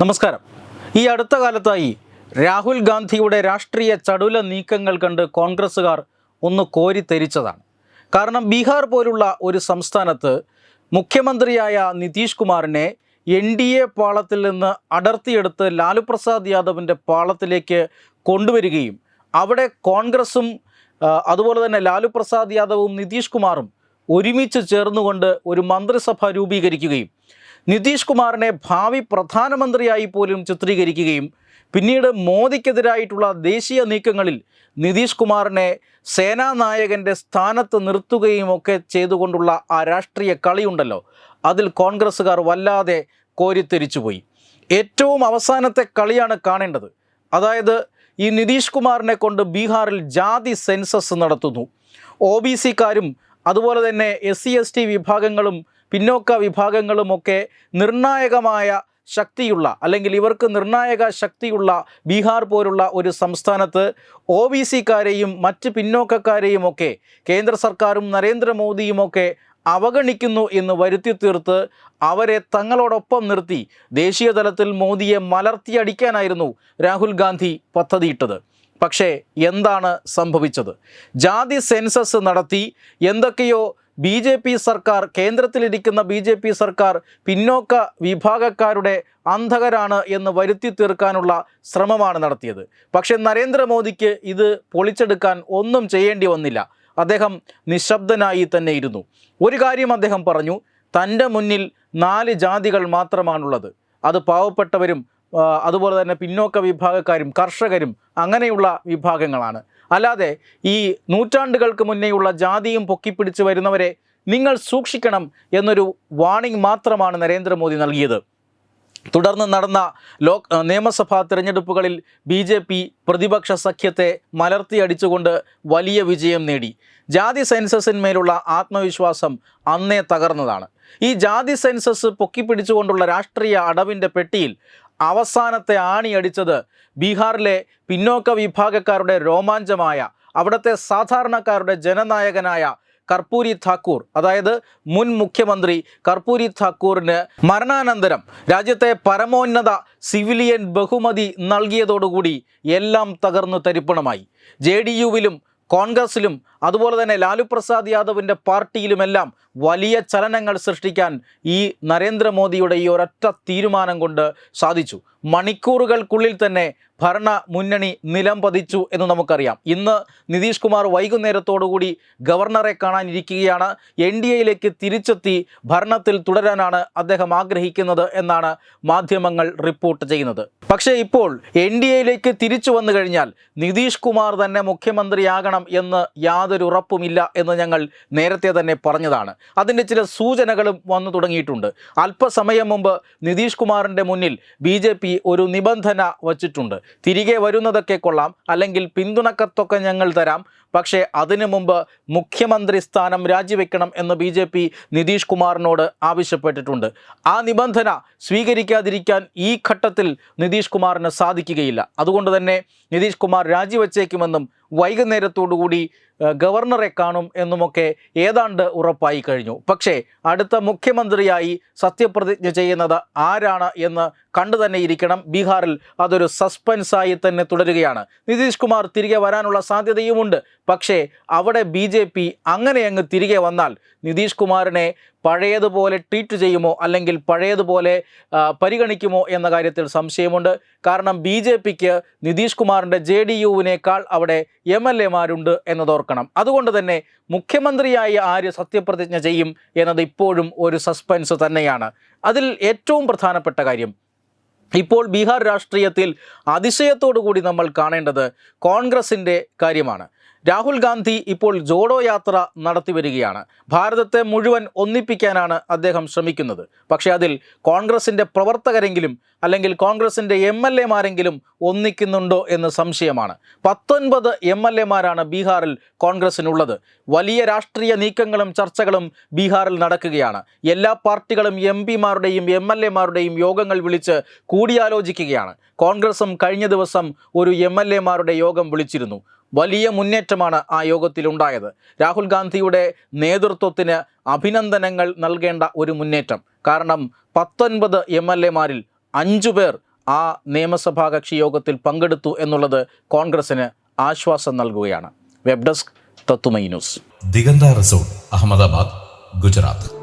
നമസ്കാരം. ഈ അടുത്ത കാലത്തായി രാഹുൽ ഗാന്ധിയുടെ രാഷ്ട്രീയ ചടുല നീക്കങ്ങൾ കണ്ട് കോൺഗ്രസ്സുകാർ ഒന്ന് കോരിത്തെരിച്ചതാണ് കാരണം ബീഹാർ പോലുള്ള ഒരു സംസ്ഥാനത്ത് മുഖ്യമന്ത്രിയായ നിതീഷ് കുമാറിനെ എൻ ഡി എ പാളത്തിൽ നിന്ന് അടർത്തിയെടുത്ത് ലാലു പ്രസാദ് യാദവിന്റെ പാളത്തിലേക്ക് കൊണ്ടുവരികയും അവിടെ കോൺഗ്രസും അതുപോലെ തന്നെ ലാലു പ്രസാദ് യാദവും നിതീഷ് കുമാറും ഒരുമിച്ച് ചേർന്നുകൊണ്ട് ഒരു മന്ത്രിസഭ രൂപീകരിക്കുകയും നിതീഷ് കുമാറിനെ ഭാവി പ്രധാനമന്ത്രിയായി പോലും ചിത്രീകരിക്കുകയും പിന്നീട് മോദിക്കെതിരായിട്ടുള്ള ദേശീയ നീക്കങ്ങളിൽ നിതീഷ് കുമാറിനെ സേനാനായകന്റെ സ്ഥാനത്ത് നിർത്തുകയും ഒക്കെ ചെയ്തുകൊണ്ടുള്ള ആ രാഷ്ട്രീയ കളിയുണ്ടല്ലോ. അതിൽ കോൺഗ്രസ്സുകാർ വല്ലാതെ കോരിത്തെരിച്ചുപോയി ഏറ്റവും അവസാനത്തെ കളിയാണ് കാണേണ്ടത്. അതായത് ഈ നിതീഷ് കുമാറിനെ കൊണ്ട് ബീഹാറിൽ ജാതി സെൻസസ് നടത്തുന്നു. ഒ ബി സിക്കാരും അതുപോലെ തന്നെ എസ് സി എസ് ടി വിഭാഗങ്ങളും പിന്നോക്ക വിഭാഗങ്ങളുമൊക്കെ നിർണായകമായ ശക്തിയുള്ള അല്ലെങ്കിൽ ഇവർക്ക് നിർണായക ശക്തിയുള്ള ബീഹാർ പോലുള്ള ഒരു സംസ്ഥാനത്ത് ഒ ബി സിക്കാരെയും മറ്റ് പിന്നോക്കക്കാരെയും ഒക്കെ കേന്ദ്ര സർക്കാരും നരേന്ദ്രമോദിയുമൊക്കെ അവഗണിക്കുന്നു എന്ന് വരുത്തി തീർത്ത് അവരെ തങ്ങളോടൊപ്പം നിർത്തി ദേശീയ തലത്തിൽ മോദിയെ മലർത്തിയടിക്കാനായിരുന്നു രാഹുൽ ഗാന്ധി പദ്ധതിയിട്ടത്. പക്ഷേ എന്താണ് സംഭവിച്ചത്? ജാതി സെൻസസ് നടത്തി എന്തൊക്കെയോ ബി ജെ പി സർക്കാർ കേന്ദ്രത്തിലിരിക്കുന്ന ബി ജെ പി സർക്കാർ പിന്നോക്ക വിഭാഗക്കാരുടെ അന്ധകരാണ് എന്ന് വരുത്തി തീർക്കാനുള്ള ശ്രമമാണ് നടത്തിയത്. പക്ഷേ നരേന്ദ്രമോദിക്ക് ഇത് പൊളിച്ചെടുക്കാൻ ഒന്നും ചെയ്യേണ്ടി വന്നില്ല. അദ്ദേഹം നിശബ്ദനായി തന്നെ ഇരുന്നു. ഒരു കാര്യം അദ്ദേഹം പറഞ്ഞു തന്റെ മുന്നിൽ നാല് ജാതികൾ മാത്രമാണുള്ളത്. അത് പാവപ്പെട്ടവരും അതുപോലെ തന്നെ പിന്നോക്ക വിഭാഗക്കാരും കർഷകരും അങ്ങനെയുള്ള വിഭാഗങ്ങളാണ്. അല്ലാതെ ഈ നൂറ്റാണ്ടുകൾക്ക് മുന്നേയുള്ള ജാതിയും പൊക്കിപ്പിടിച്ച് വരുന്നവരെ നിങ്ങൾ സൂക്ഷിക്കണം എന്നൊരു വാണിംഗ് മാത്രമാണ് നരേന്ദ്രമോദി നൽകിയത്. തുടർന്ന് നടന്ന ലോക് നിയമസഭാ തിരഞ്ഞെടുപ്പുകളിൽ ബി ജെ പി പ്രതിപക്ഷ സഖ്യത്തെ മലർത്തിയടിച്ചുകൊണ്ട് വലിയ വിജയം നേടി. ജാതി സെൻസസിന്മേലുള്ള ആത്മവിശ്വാസം അന്നേ തകർന്നതാണ്. ഈ ജാതി സെൻസസ് പൊക്കിപ്പിടിച്ചുകൊണ്ടുള്ള രാഷ്ട്രീയ അടവിന്റെ പെട്ടിയിൽ അവസാനത്തെ ആണി അടിച്ചത് ബീഹാറിലെ പിന്നോക്ക വിഭാഗക്കാരുടെ രോമാഞ്ചമായ അവിടുത്തെ സാധാരണക്കാരുടെ ജനനായകനായ കർപ്പൂരി താക്കൂർ അതായത് മുൻ മുഖ്യമന്ത്രി കർപ്പൂരി താക്കൂറിന് മരണാനന്തരം രാജ്യത്തെ പരമോന്നത സിവിലിയൻ ബഹുമതി നൽകിയതോടുകൂടി എല്ലാം തകർന്നു തരിപ്പണമായി. ജെ ഡി യുവിലും കോൺഗ്രസിലും അതുപോലെ തന്നെ ലാലു പ്രസാദ് യാദവിന്റെ പാർട്ടിയിലുമെല്ലാം വലിയ ചലനങ്ങൾ സൃഷ്ടിക്കാൻ ഈ നരേന്ദ്രമോദിയുടെ ഈ ഒരൊറ്റ തീരുമാനം കൊണ്ട് സാധിച്ചു. മണിക്കൂറുകൾക്കുള്ളിൽ തന്നെ ഭരണ മുന്നണി നിലം പതിച്ചു എന്ന് നമുക്കറിയാം. ഇന്ന് നിതീഷ് കുമാർ വൈകുന്നേരത്തോടുകൂടി ഗവർണറെ കാണാനിരിക്കുകയാണ്. എൻ ഡി എയിലേക്ക് തിരിച്ചെത്തി ഭരണത്തിൽ തുടരാനാണ് അദ്ദേഹം ആഗ്രഹിക്കുന്നത് എന്നാണ് മാധ്യമങ്ങൾ റിപ്പോർട്ട് ചെയ്യുന്നത്. പക്ഷേ ഇപ്പോൾ എൻ ഡി എയിലേക്ക് തിരിച്ചു വന്നു കഴിഞ്ഞാൽ നിതീഷ് കുമാർ തന്നെ മുഖ്യമന്ത്രിയാകണം എന്ന് യാതൊരു ഉറപ്പുമില്ല എന്ന് ഞങ്ങൾ നേരത്തെ തന്നെ പറഞ്ഞതാണ്. അതിന്റെ ചില സൂചനകളും വന്നു തുടങ്ങിയിട്ടുണ്ട്. അല്പസമയം മുമ്പ് നിതീഷ് കുമാറിന്റെ മുന്നിൽ ബി ഒരു നിബന്ധന വച്ചിട്ടുണ്ട്. തിരികെ വരുന്നതൊക്കെ കൊള്ളാം അല്ലെങ്കിൽ പിന്തുണക്കത്തൊക്കെ ഞങ്ങൾ തരാം. പക്ഷേ അതിനു മുമ്പ് മുഖ്യമന്ത്രി സ്ഥാനം രാജിവെക്കണം എന്ന് ബി ജെ പി നിതീഷ് കുമാറിനോട് ആവശ്യപ്പെട്ടിട്ടുണ്ട്. ആ നിബന്ധന സ്വീകരിക്കാതിരിക്കാൻ ഈ ഘട്ടത്തിൽ നിതീഷ് കുമാറിന് സാധിക്കുകയില്ല. അതുകൊണ്ട് തന്നെ നിതീഷ് കുമാർ രാജിവെച്ചേക്കുമെന്നും വൈകുന്നേരത്തോടുകൂടി ഗവർണറെ കാണും എന്നുമൊക്കെ ഏതാണ്ട് ഉറപ്പായി കഴിഞ്ഞു. പക്ഷേ അടുത്ത മുഖ്യമന്ത്രിയായി സത്യപ്രതിജ്ഞ ചെയ്യുന്നത് ആരാണ് എന്ന് കണ്ടു തന്നെ ഇരിക്കണം. ബീഹാറിൽ അതൊരു സസ്പെൻസായി തന്നെ തുടരുകയാണ്. നിതീഷ് കുമാർ തിരികെ വരാനുള്ള സാധ്യതയുമുണ്ട്. പക്ഷേ അവിടെ ബി ജെ പി അങ്ങനെ അങ്ങ് തിരികെ വന്നാൽ നിതീഷ് കുമാറിനെ പഴയതുപോലെ ട്രീറ്റ് ചെയ്യുമോ അല്ലെങ്കിൽ പഴയതുപോലെ പരിഗണിക്കുമോ എന്ന കാര്യത്തിൽ സംശയമുണ്ട്. കാരണം ബി ജെ പിക്ക് നിതീഷ് കുമാറിന്റെ ജെ ഡി യുവിനേക്കാൾ അവിടെ എം എൽ എമാരുണ്ട് എന്നതോർക്കണം അതുകൊണ്ട് തന്നെ മുഖ്യമന്ത്രിയായി ആര് സത്യപ്രതിജ്ഞ ചെയ്യും എന്നത് ഇപ്പോഴും ഒരു സസ്പെൻസ് തന്നെയാണ്. അതിൽ ഏറ്റവും പ്രധാനപ്പെട്ട കാര്യം ഇപ്പോൾ ബീഹാർ രാഷ്ട്രീയത്തിൽ അതിശയത്തോടു കൂടി നമ്മൾ കാണേണ്ടത് കോൺഗ്രസിന്റെ കാര്യമാണ്. രാഹുൽ ഗാന്ധി ഇപ്പോൾ ജോഡോ യാത്ര നടത്തി വരികയാണ്. ഭാരതത്തെ മുഴുവൻ ഒന്നിപ്പിക്കാനാണ് അദ്ദേഹം ശ്രമിക്കുന്നത്. പക്ഷേ അതിൽ കോൺഗ്രസിന്റെ പ്രവർത്തകരെങ്കിലും അല്ലെങ്കിൽ കോൺഗ്രസിന്റെ എം എൽ എമാരെങ്കിലും ഒന്നിക്കുന്നുണ്ടോ എന്ന് സംശയമാണ്. പത്തൊൻപത് എം എൽ എമാരാണ് ബീഹാറിൽ കോൺഗ്രസിനുള്ളത്. വലിയ രാഷ്ട്രീയ നീക്കങ്ങളും ചർച്ചകളും ബീഹാറിൽ നടക്കുകയാണ്. എല്ലാ പാർട്ടികളും എം പിമാരുടെയും എം എൽ എമാരുടെയും യോഗങ്ങൾ വിളിച്ച് കൂടിയാലോചിക്കുകയാണ്. കോൺഗ്രസും കഴിഞ്ഞ ദിവസം ഒരു എം എൽ എമാരുടെ യോഗം വിളിച്ചിരുന്നു. വലിയ മുന്നേറ്റമാണ് ആ യോഗത്തിലുണ്ടായത്. രാഹുൽ ഗാന്ധിയുടെ നേതൃത്വത്തിന് അഭിനന്ദനങ്ങൾ നൽകേണ്ട ഒരു മുന്നേറ്റം. കാരണം പത്തൊൻപത് എം എൽ എമാരിൽ അഞ്ചു പേർ ആ നിയമസഭാ കക്ഷി യോഗത്തിൽ പങ്കെടുത്തു എന്നുള്ളത് കോൺഗ്രസിന് ആശ്വാസം നൽകുകയാണ്. വെബ് ഡെസ്ക് തത്തുമൈ ന്യൂസ്. ദിഗന്ത റിസോർട്ട് അഹമ്മദാബാദ് ഗുജറാത്ത്.